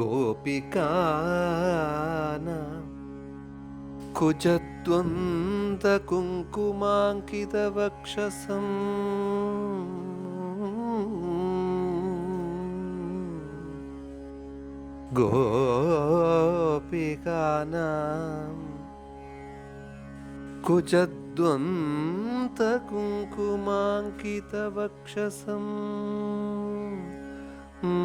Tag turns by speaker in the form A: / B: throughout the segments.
A: ഗോപികാന. കുജദ്വന്ദ്വകുങ്കുമാങ്കിതവക്ഷസം ഗോപികാന. കുജദ്വന്തകുങ്കുമാങ്കിതവക്ഷസം mm -hmm.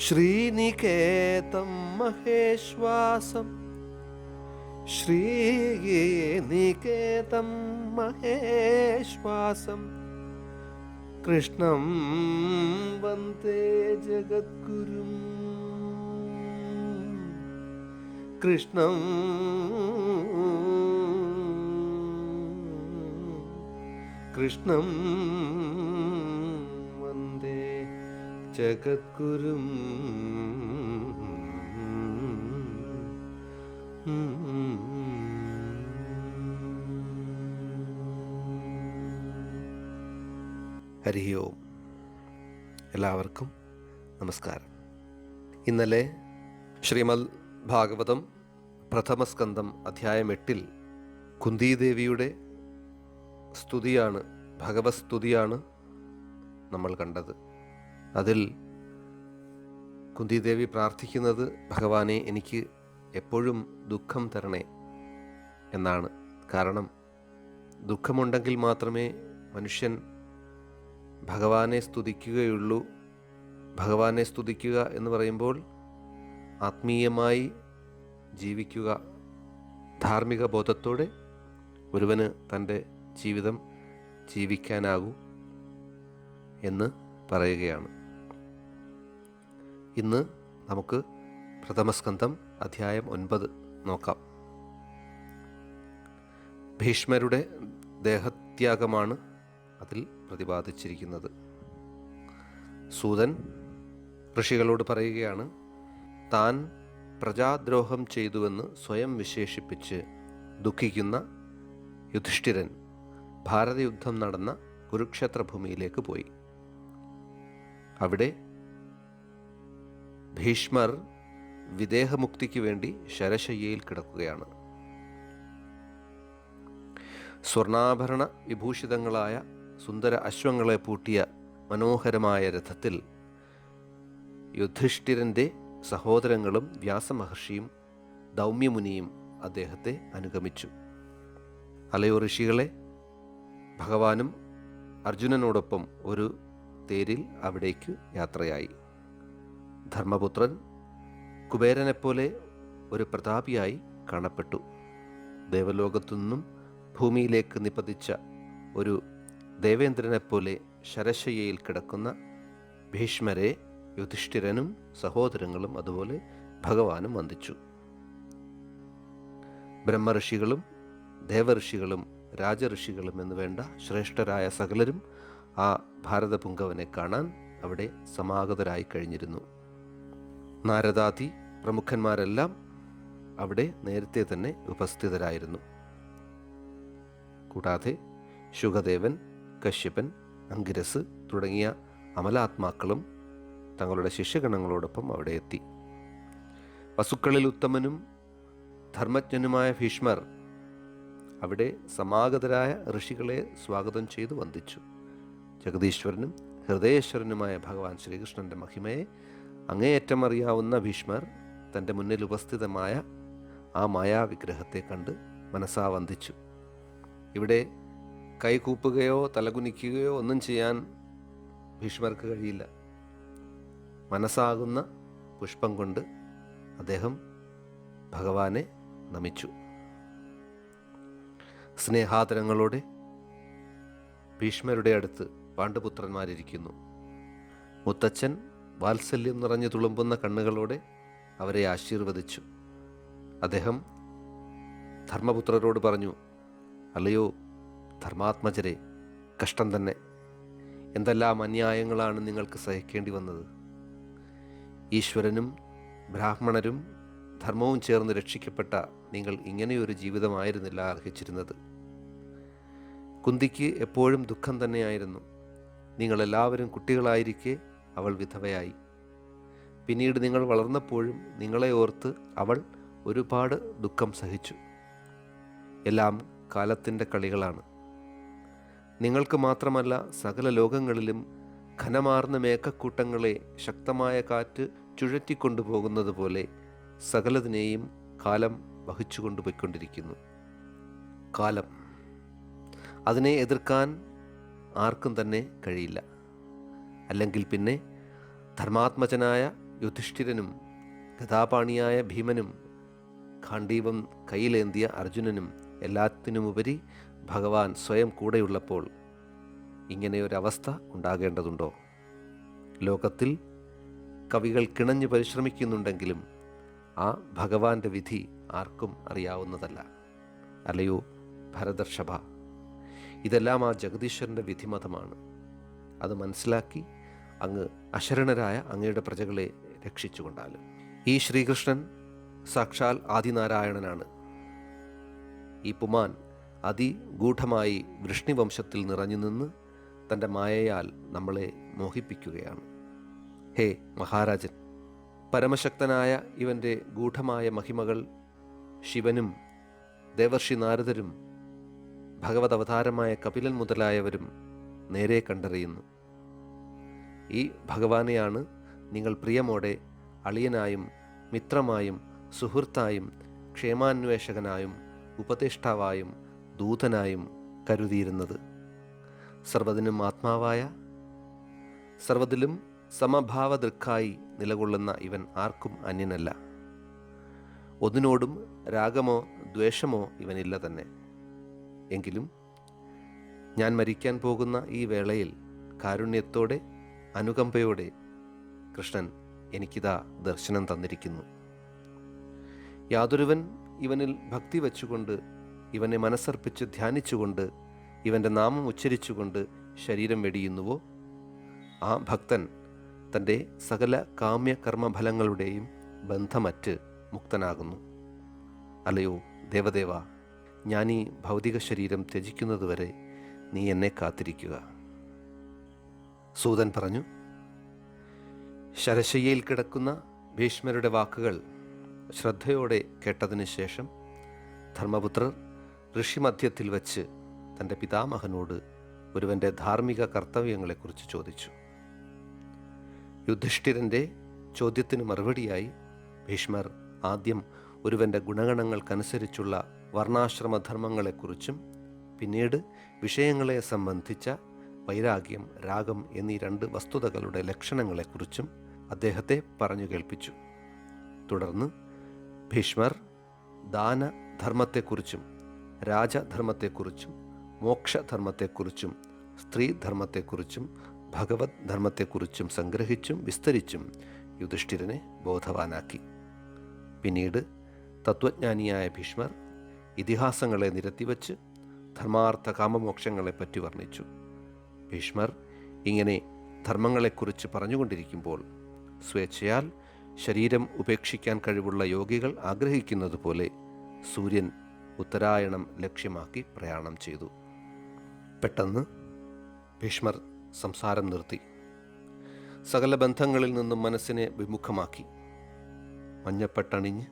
A: श्रीनिकेतं महेश्वासं। श्रीनिकेतं महेश्वासं। कृष्णं वन्दे जगद्गुरुम् कृष्णं कृष्णं ജഗദ്ഗുരും ഹരി ഓം. എല്ലാവർക്കും നമസ്കാരം. ഇന്നലെ ശ്രീമദ് ഭാഗവതം പ്രഥമസ്കന്ധം അധ്യായം എട്ടിൽ കുന്തിദേവിയുടെ സ്തുതിയാണ് ഭഗവസ്തുതിയാണ് നമ്മൾ കണ്ടത്. അതിൽ കുന്തിദേവി പ്രാർത്ഥിക്കുന്നത് ഭഗവാനെ എനിക്ക് എപ്പോഴും ദുഃഖം തരണേ എന്നാണ്. കാരണം ദുഃഖമുണ്ടെങ്കിൽ മാത്രമേ മനുഷ്യൻ ഭഗവാനെ സ്തുതിക്കുകയുള്ളൂ. ഭഗവാനെ സ്തുതിക്കുക എന്ന് പറയുമ്പോൾ ആത്മീയമായി ജീവിക്കുക ധാർമ്മിക ബോധത്തോടെ ഒരുവന് തന്റെ ജീവിതം ജീവിക്കാനാകൂ എന്ന് പറയുകയാണ്. ഇന്ന് നമുക്ക് പ്രഥമസ്കന്ധം അധ്യായം ഒൻപത് നോക്കാം. ഭീഷ്മരുടെ ദേഹത്യാഗമാണ് അതിൽ പ്രതിപാദിച്ചിരിക്കുന്നത്. സൂതൻ ഋഷികളോട് പറയുകയാണ് താൻ പ്രജാദ്രോഹം ചെയ്തുവെന്ന് സ്വയം വിശേഷിപ്പിച്ച് ദുഃഖിക്കുന്ന യുധിഷ്ഠിരൻ ഭാരതയുദ്ധം നടന്ന കുരുക്ഷേത്ര ഭൂമിയിലേക്ക് പോയി. അവിടെ ഭീഷ്മർ വിദേഹമുക്തിക്ക് വേണ്ടി ശരശയ്യയിൽ കിടക്കുകയാണ്. സ്വർണാഭരണ വിഭൂഷിതങ്ങളായ സുന്ദര അശ്വങ്ങളെ പൂട്ടിയ മനോഹരമായ രഥത്തിൽ യുധിഷ്ഠിരന്റെ സഹോദരങ്ങളും വ്യാസമഹർഷിയും ദൗമ്യമുനിയും അദ്ദേഹത്തെ അനുഗമിച്ചു. അലയോ ഋഷികളെ ഭഗവാനും അർജുനനോടൊപ്പം ഒരു തേരിൽ അവിടേക്ക് യാത്രയായി. ധർമ്മപുത്രൻ കുബേരനെപ്പോലെ ഒരു പ്രതാപിയായി കാണപ്പെട്ടു. ദേവലോകത്തു നിന്നും ഭൂമിയിലേക്ക് നിപതിച്ച ഒരു ദേവേന്ദ്രനെപ്പോലെ ശരശയ്യയിൽ കിടക്കുന്ന ഭീഷ്മരെ യുധിഷ്ഠിരനും സഹോദരങ്ങളും അതുപോലെ ഭഗവാനും വന്ദിച്ചു. ബ്രഹ്മഋഷികളും ദേവഋഷികളും രാജഋഷികളും എന്ന് വേണ്ട ശ്രേഷ്ഠരായ സകലരും ആ ഭാരതപുങ്കവനെ കാണാൻ അവിടെ സമാഗതരായി കഴിഞ്ഞിരുന്നു. നാരദാദി പ്രമുഖന്മാരെല്ലാം അവിടെ നേരത്തെ തന്നെ ഉപസ്ഥിതരായിരുന്നു. കൂടാതെ ശുഗദേവൻ കശ്യപൻ അങ്കിരസ് തുടങ്ങിയ അമലാത്മാക്കളും തങ്ങളുടെ ശിഷ്യഗണങ്ങളോടൊപ്പം അവിടെ എത്തി. വസുക്കളിൽ ഉത്തമനും ധർമ്മജ്ഞനുമായ ഭീഷ്മർ അവിടെ സമാഗതരായ ഋഷികളെ സ്വാഗതം ചെയ്തു വന്ദിച്ചു. ജഗദീശ്വരനും ഹൃദയേശ്വരനുമായ ഭഗവാൻ ശ്രീകൃഷ്ണന്റെ മഹിമയെ അങ്ങേയറ്റം അറിയാവുന്ന ഭീഷ്മർ തന്റെ മുന്നിൽ ഉപസ്ഥിതമായ ആ മായാവിഗ്രഹത്തെ കണ്ട് മനസ്സാ വന്ദിച്ചു. ഇവിടെ കൈകൂപ്പുകയോ തലകുനിക്കുകയോ ഒന്നും ചെയ്യാൻ ഭീഷ്മർക്ക് കഴിയില്ല. മനസ്സാകുന്ന പുഷ്പം കൊണ്ട് അദ്ദേഹം ഭഗവാനെ നമിച്ചു. സ്നേഹാദരങ്ങളോടെ ഭീഷ്മരുടെ അടുത്ത് പാണ്ഡുപുത്രന്മാരിരിക്കുന്നു. മുത്തച്ഛൻ വാത്സല്യം നിറഞ്ഞു തുളുമ്പുന്ന കണ്ണുകളോടെ അവരെ ആശീർവദിച്ചു. അദ്ദേഹം ധർമ്മപുത്രരോട് പറഞ്ഞു അല്ലയോ ധർമാത്മജരെ കഷ്ടം തന്നെ. എന്തെല്ലാം അന്യായങ്ങളാണ് നിങ്ങൾക്ക് സഹിക്കേണ്ടി വന്നത്? ഈശ്വരനും ബ്രാഹ്മണരും ധർമ്മവും ചേർന്ന് രക്ഷിക്കപ്പെട്ട നിങ്ങൾ ഇങ്ങനെയൊരു ജീവിതമായിരുന്നില്ല അർഹിച്ചിരുന്നത്. കുന്തിക്ക് എപ്പോഴും ദുഃഖം തന്നെയായിരുന്നു. നിങ്ങളെല്ലാവരും കുട്ടികളായിരിക്കെ അവൾ വിധവയായി. പിന്നീട് നിങ്ങൾ വളർന്നപ്പോഴും നിങ്ങളെ ഓർത്ത് അവൾ ഒരുപാട് ദുഃഖം സഹിച്ചു. എല്ലാം കാലത്തിന്റെ കളികളാണ്. നിങ്ങൾക്ക് മാത്രമല്ല സകല ലോകങ്ങളിലും ഘനമാർന്ന മേഘക്കൂട്ടങ്ങളെ ശക്തമായ കാറ്റ് ചുഴറ്റിക്കൊണ്ടുപോകുന്നത് പോലെ സകലതിനെയും കാലം വഹിച്ചു കൊണ്ടുപോയിക്കൊണ്ടിരിക്കുന്നു. കാലം. അതിനെ എതിർക്കാൻ ആർക്കും തന്നെ കഴിയില്ല. അല്ലെങ്കിൽ പിന്നെ ധർമാത്മജനായ യുധിഷ്ഠിരനും ഗതാപാണിയായ ഭീമനും ഖാണ്ഡീപം കയ്യിലേന്തിയ അർജുനനും എല്ലാത്തിനുമുപരി ഭഗവാൻ സ്വയം കൂടെയുള്ളപ്പോൾ ഇങ്ങനെയൊരവസ്ഥ ഉണ്ടാകേണ്ടതുണ്ടോ? ലോകത്തിൽ കവികൾ കിണഞ്ഞു പരിശ്രമിക്കുന്നുണ്ടെങ്കിലും ആ ഭഗവാന്റെ വിധി ആർക്കും അറിയാവുന്നതല്ല. അല്ലയോ ഭരതർഷഭ? ഇതെല്ലാം ആ ജഗദീശ്വരന്റെ വിധിമതമാണ്. അത് മനസ്സിലാക്കി അങ്ങ് അശരണരായ അങ്ങയുടെ പ്രജകളെ രക്ഷിച്ചുകൊണ്ടാലും ഈ ശ്രീകൃഷ്ണൻ സാക്ഷാൽ ആദിനാരായണനാണ്. ഈ പുമാൻ അതിഗൂഢമായി വൃഷ്ണിവംശത്തിൽ നിറഞ്ഞു നിന്ന് തന്റെ മായയാൽ നമ്മളെ മോഹിപ്പിക്കുകയാണ്. ഹേ മഹാരാജൻ പരമശക്തനായ ഇവന്റെ ഗൂഢമായ മഹിമകൾ ശിവനും ദേവർഷി നാരദരും ഭഗവത് അവതാരമായ കപിലൻ മുതലായവരും നേരെ കണ്ടറിയുന്നു. ഈ ഭഗവാനെയാണ് നിങ്ങൾ പ്രിയമോടെ അളിയനായും മിത്രമായും സുഹൃത്തായും ക്ഷേമാന്വേഷകനായും ഉപദേഷ്ടാവായും ദൂതനായും കരുതിയിരുന്നത്. സർവതിനും ആത്മാവായ സർവതിലും സമഭാവദൃക്കായി നിലകൊള്ളുന്ന ഇവൻ ആർക്കും അന്യനല്ല. ഒന്നിനോടും രാഗമോ ദ്വേഷമോ ഇവനില്ല തന്നെ. എങ്കിലും ഞാൻ മരിക്കാൻ പോകുന്ന ഈ വേളയിൽ കാരുണ്യത്തോടെ അനുകമ്പയോടെ കൃഷ്ണൻ എനിക്കിതാ ദർശനം തന്നിരിക്കുന്നു. യാതൊരുവൻ ഇവനിൽ ഭക്തി വച്ചുകൊണ്ട് ഇവനെ മനസ്സർപ്പിച്ച് ധ്യാനിച്ചുകൊണ്ട് ഇവന്റെ നാമം ഉച്ചരിച്ചുകൊണ്ട് ശരീരം വെടിയുന്നുവോ? ആ ഭക്തൻ തന്റെ സകല കാമ്യ കർമ്മഫലങ്ങളുടെയും ബന്ധമറ്റ് മുക്തനാകുന്നു. അല്ലയോ ദേവദേവ ഞാനീ ഭൗതിക ശരീരം ത്യജിക്കുന്നതുവരെ നീ എന്നെ കാത്തിരിക്കുക. സൂതൻ പറഞ്ഞു ശരശയ്യയിൽ കിടക്കുന്ന ഭീഷ്മരുടെ വാക്കുകൾ ശ്രദ്ധയോടെ കേട്ടതിന് ശേഷം ധർമ്മപുത്രർ ഋഷിമധ്യത്തിൽ വച്ച് തന്റെ പിതാമഹനോട് ഒരുവന്റെ ധാർമ്മിക കർത്തവ്യങ്ങളെക്കുറിച്ച് ചോദിച്ചു. യുധിഷ്ഠിരന്റെ ചോദ്യത്തിന് മറുപടിയായി ഭീഷ്മർ ആദ്യം ഒരുവന്റെ ഗുണഗണങ്ങൾക്കനുസരിച്ചുള്ള വർണാശ്രമധർമ്മങ്ങളെക്കുറിച്ചും പിന്നീട് വിഷയങ്ങളെ സംബന്ധിച്ച വൈരാഗ്യം രാഗം എന്നീ രണ്ട് വസ്തുതകളുടെ ലക്ഷണങ്ങളെക്കുറിച്ചും അദ്ദേഹത്തെ പറഞ്ഞു കേൾപ്പിച്ചു. തുടർന്ന് ഭീഷ്മർ ദാനധർമ്മത്തെക്കുറിച്ചും രാജധർമ്മത്തെക്കുറിച്ചും മോക്ഷധർമ്മത്തെക്കുറിച്ചും സ്ത്രീധർമ്മത്തെക്കുറിച്ചും ഭഗവത് ധർമ്മത്തെക്കുറിച്ചും സംഗ്രഹിച്ചും വിസ്തരിച്ചും യുധിഷ്ഠിരനെ ബോധവാനാക്കി. പിന്നീട് തത്വജ്ഞാനിയായ ഭീഷ്മർ ഇതിഹാസങ്ങളെ നിരത്തിവച്ച് ധർമാർത്ഥ കാമമോക്ഷങ്ങളെപ്പറ്റി വർണിച്ചു. ഭീഷ്മർ ഇങ്ങനെ ധർമ്മങ്ങളെക്കുറിച്ച് പറഞ്ഞുകൊണ്ടിരിക്കുമ്പോൾ സ്വേച്ഛയാൽ ശരീരം ഉപേക്ഷിക്കാൻ കഴിവുള്ള യോഗികൾ ആഗ്രഹിക്കുന്നത് പോലെ സൂര്യൻ ഉത്തരായണം ലക്ഷ്യമാക്കി പ്രയാണം ചെയ്തു. പെട്ടെന്ന് ഭീഷ്മർ സംസാരം നിർത്തി. സകല ബന്ധങ്ങളിൽ നിന്നും മനസ്സിനെ വിമുഖമാക്കി. മഞ്ഞപ്പെട്ടണിഞ്ഞ്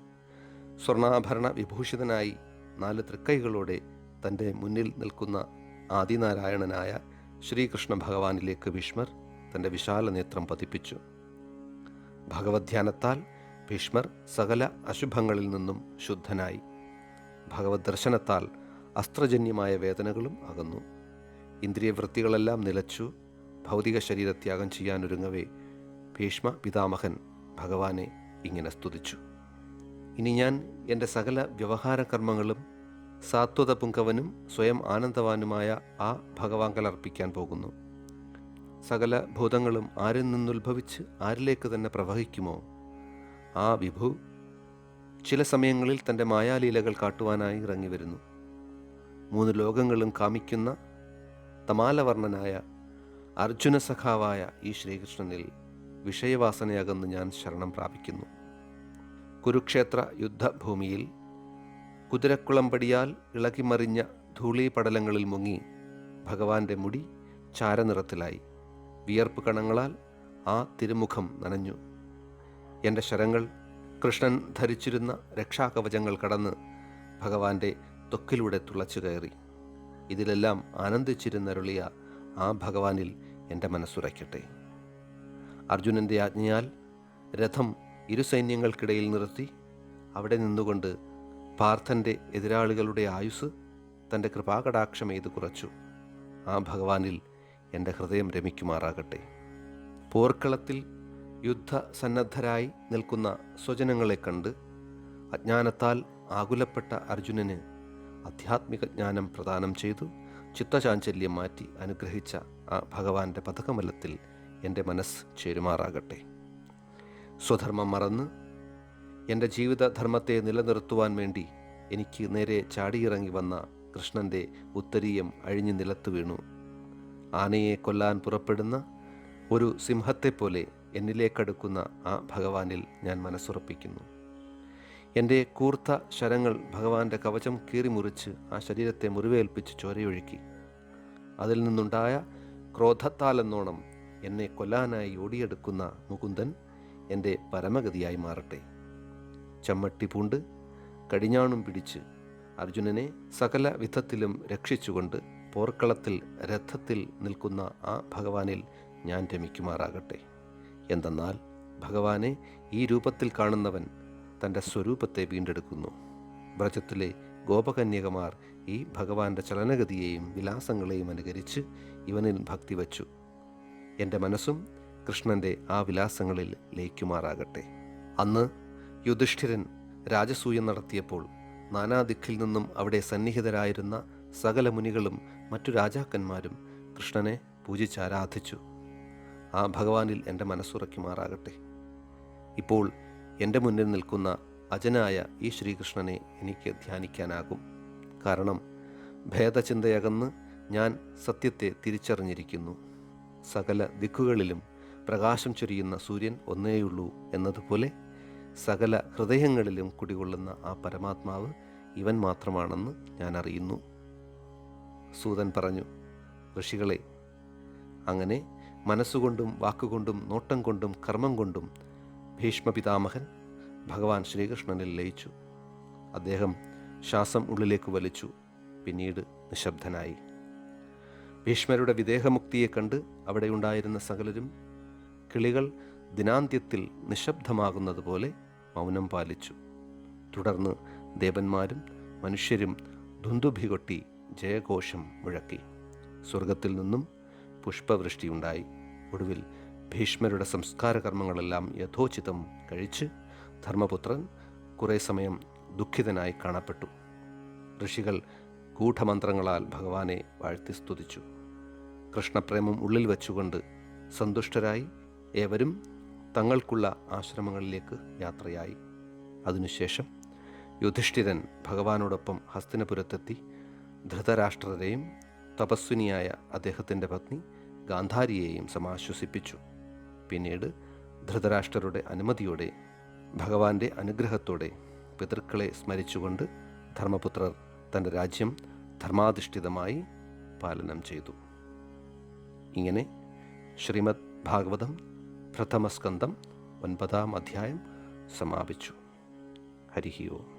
A: സ്വർണാഭരണ വിഭൂഷിതനായി നാല് തൃക്കൈകളോടെ തന്റെ മുന്നിൽ നിൽക്കുന്ന ആദിനാരായണനായ ശ്രീകൃഷ്ണ ഭഗവാനിലേക്ക് ഭീഷ്മർ തന്റെ വിശാല നേത്രം പതിപ്പിച്ചു. ഭഗവത്ധ്യാനത്താൽ ഭീഷ്മർ സകല അശുഭങ്ങളിൽ നിന്നും ശുദ്ധനായി. ഭഗവത് ദർശനത്താൽ അസ്ത്രജന്യമായ വേദനകളും അകന്നു. ഇന്ദ്രിയവൃത്തികളെല്ലാം നിലച്ചു ഭൗതിക ശരീരത്യാഗം ചെയ്യാനൊരുങ്ങവേ ഭീഷ്മ പിതാമഹൻ ഭഗവാനെ ഇങ്ങനെ സ്തുതിച്ചു. ഇനി ഞാൻ എന്റെ സകല വ്യവഹാര കർമ്മങ്ങളും സാത്വത പുങ്കവനും സ്വയം ആനന്ദവാനുമായ ആ ഭഗവാങ്കൽ അർപ്പിക്കാൻ പോകുന്നു. സകല ഭൂതങ്ങളും ആരിൽ നിന്നുത്ഭവിച്ച് ആരിലേക്ക് തന്നെ പ്രവഹിക്കുമോ? ആ വിഭു ചില സമയങ്ങളിൽ തന്റെ മായാലീലകൾ കാട്ടുവാനായി ഇറങ്ങി വരുന്നു. മൂന്ന് ലോകങ്ങളും കാമിക്കുന്ന തമാലവർണനായ അർജുന സഖാവായ ഈ ശ്രീകൃഷ്ണനിൽ വിഷയവാസനയകന്ന് ഞാൻ ശരണം പ്രാപിക്കുന്നു. കുരുക്ഷേത്ര യുദ്ധഭൂമിയിൽ കുതിരക്കുളമ്പടിയാൽ ഇളകിമറിഞ്ഞ ധൂളീപടലങ്ങളിൽ മുങ്ങി ഭഗവാന്റെ മുടി ചാരനിറത്തിലായി. വിയർപ്പ് കണങ്ങളാൽ ആ തിരുമുഖം നനഞ്ഞു. എന്റെ ശരങ്ങൾ കൃഷ്ണൻ ധരിച്ചിരുന്ന രക്ഷാകവചങ്ങൾ കടന്ന് ഭഗവാന്റെ ത്വക്കിലൂടെ തുളച്ചു കയറി. ഇതിലെല്ലാം ആനന്ദിച്ചിരുന്നരുളിയ ആ ഭഗവാനിൽ എന്റെ മനസ്സുറയ്ക്കട്ടെ. അർജുനന്റെ ആജ്ഞയാൽ രഥം ഇരു സൈന്യങ്ങൾക്കിടയിൽ നിർത്തി അവിടെ നിന്നുകൊണ്ട് പാർത്ഥന്റെ എതിരാളികളുടെ ആയുസ് തന്റെ കൃപാകടാക്ഷം എയ്ത് കുറച്ചു. ആ ഭഗവാനിൽ എന്റെ ഹൃദയം രമിക്കുമാറാകട്ടെ. പോർക്കളത്തിൽ യുദ്ധസന്നദ്ധരായി നിൽക്കുന്ന സ്വജനങ്ങളെ കണ്ട് അജ്ഞാനത്താൽ ആകുലപ്പെട്ട അർജുനന് ആധ്യാത്മിക ജ്ഞാനം പ്രദാനം ചെയ്തു ചിത്തചാഞ്ചല്യം മാറ്റി അനുഗ്രഹിച്ച ആ ഭഗവാന്റെ പഥകമലത്തിൽ എന്റെ മനസ്സ് ചേരുമാറാകട്ടെ. സ്വധർമ്മം മറന്ന് എന്റെ ജീവിതധർമ്മത്തെ നിലനിർത്തുവാൻ വേണ്ടി എനിക്ക് നേരെ ചാടിയിറങ്ങി വന്ന കൃഷ്ണന്റെ ഉത്തരീയം അഴിഞ്ഞു നിലത്തു വീണു. ആനയെ കൊല്ലാൻ പുറപ്പെടുന്ന ഒരു സിംഹത്തെപ്പോലെ എന്നിലേക്കടുക്കുന്ന ആ ഭഗവാനിൽ ഞാൻ മനസ്സുറപ്പിക്കുന്നു. എന്റെ കൂർത്ത ശരങ്ങൾ ഭഗവാന്റെ കവചം കീറിമുറിച്ച് ആ ശരീരത്തെ മുറിവേൽപ്പിച്ച് ചോരയൊഴുക്കി. അതിൽ നിന്നുണ്ടായ ക്രോധത്താലെന്നോണം എന്നെ കൊല്ലാനായി ഓടിയെടുക്കുന്ന മുകുന്ദൻ എന്റെ പരമഗതിയായി മാറട്ടെ. ചമ്മട്ടി പൂണ്ട് കടിഞ്ഞാണും പിടിച്ച് അർജുനനെ സകല വിധത്തിലും രക്ഷിച്ചുകൊണ്ട് പോർക്കളത്തിൽ രഥത്തിൽ നിൽക്കുന്ന ആ ഭഗവാനിൽ ഞാൻ രമിക്കുമാറാകട്ടെ. എന്തെന്നാൽ ഭഗവാനെ ഈ രൂപത്തിൽ കാണുന്നവൻ തന്റെ സ്വരൂപത്തെ വീണ്ടെടുക്കുന്നു. വ്രജത്തിലെ ഗോപകന്യകമാർ ഈ ഭഗവാന്റെ ചലനഗതിയെയും വിലാസങ്ങളെയും അനുകരിച്ച് ഇവനിൽ ഭക്തി വച്ചു. എന്റെ മനസ്സും കൃഷ്ണന്റെ ആ വിലാസങ്ങളിൽ ലയിക്കുമാറാകട്ടെ. അന്ന് യുധിഷ്ഠിരൻ രാജസൂയം നടത്തിയപ്പോൾ നാനാദിക്കിൽ നിന്നും അവിടെ സന്നിഹിതരായിരുന്ന സകല മുനികളും മറ്റു രാജാക്കന്മാരും കൃഷ്ണനെ പൂജിച്ചാരാധിച്ചു ആ ഭഗവാനിൽ എന്റെ മനസ്സുറയ്ക്കുമാറാകട്ടെ ഇപ്പോൾ എന്റെ മുന്നിൽ നിൽക്കുന്ന അജനായ ഈ ശ്രീകൃഷ്ണനെ എനിക്ക് ധ്യാനിക്കാനാകും. കാരണം ഭേദചിന്തയകന്ന് ഞാൻ സത്യത്തെ തിരിച്ചറിഞ്ഞിരിക്കുന്നു. സകല ദിക്കുകളിലും പ്രകാശം ചൊരിയുന്ന സൂര്യൻ ഒന്നേയുള്ളൂ എന്നതുപോലെ സകല ഹൃദയങ്ങളിലും കുടികൊള്ളുന്ന ആ പരമാത്മാവ് ഇവൻ മാത്രമാണെന്ന് ഞാൻ അറിയുന്നു സൂതൻ പറഞ്ഞു ഋഷികളെ അങ്ങനെ മനസ്സുകൊണ്ടും വാക്കുകൊണ്ടും നോട്ടം കൊണ്ടും കർമ്മം കൊണ്ടും ഭീഷ്മപിതാമഹൻ ഭഗവാൻ ശ്രീകൃഷ്ണനിൽ ലയിച്ചു. അദ്ദേഹം ശ്വാസം ഉള്ളിലേക്ക് വലിച്ചു പിന്നീട് നിശബ്ദനായി. ഭീഷ്മരുടെ വിദേഹമുക്തിയെ കണ്ട് അവിടെയുണ്ടായിരുന്ന സകലരും കിളികൾ ദിനാന്ത്യത്തിൽ നിശബ്ദമാകുന്നത് പോലെ മൗനം പാലിച്ചു. തുടർന്ന് ദേവന്മാരും മനുഷ്യരും ദുന്ദുഭി കൊട്ടി ജയഘോഷം മുഴക്കി. സ്വർഗത്തിൽ നിന്നും പുഷ്പവൃഷ്ടിയുണ്ടായി ഒടുവിൽ ഭീഷ്മരുടെ സംസ്കാര കർമ്മങ്ങളെല്ലാം യഥോചിതം കഴിച്ച് ധർമ്മപുത്രൻ കുറേ സമയം ദുഃഖിതനായി കാണപ്പെട്ടു. ഋഷികൾ ഗൂഢമന്ത്രങ്ങളാൽ ഭഗവാനെ വാഴ്ത്തി സ്തുതിച്ചു. കൃഷ്ണപ്രേമം ഉള്ളിൽ വച്ചുകൊണ്ട് സന്തുഷ്ടരായി ഏവരും തങ്ങൾക്കുള്ള ആശ്രമങ്ങളിലേക്ക് യാത്രയായി. അതിനുശേഷം യുധിഷ്ഠിരൻ ഭഗവാനോടൊപ്പം ഹസ്തിനപുരത്തെത്തി. ധൃതരാഷ്ട്രരെയും തപസ്വിനിയായ അദ്ദേഹത്തിന്റെ പത്നി ഗാന്ധാരിയെയും സമാശ്വസിപ്പിച്ചു. പിന്നീട് ധൃതരാഷ്ട്രരുടെ അനുമതിയോടെ ഭഗവാന്റെ അനുഗ്രഹത്തോടെ പിതൃക്കളെ സ്മരിച്ചുകൊണ്ട് ധർമ്മപുത്രർ തന്റെ രാജ്യം ധർമാധിഷ്ഠിതമായി പാലനം ചെയ്തു. ഇങ്ങനെ ശ്രീമദ് ഭാഗവതം പ്രഥമസ്കന്ധം ഒൻപതാം അധ്യായം സമാപിച്ചു. ഹരിഹിയോ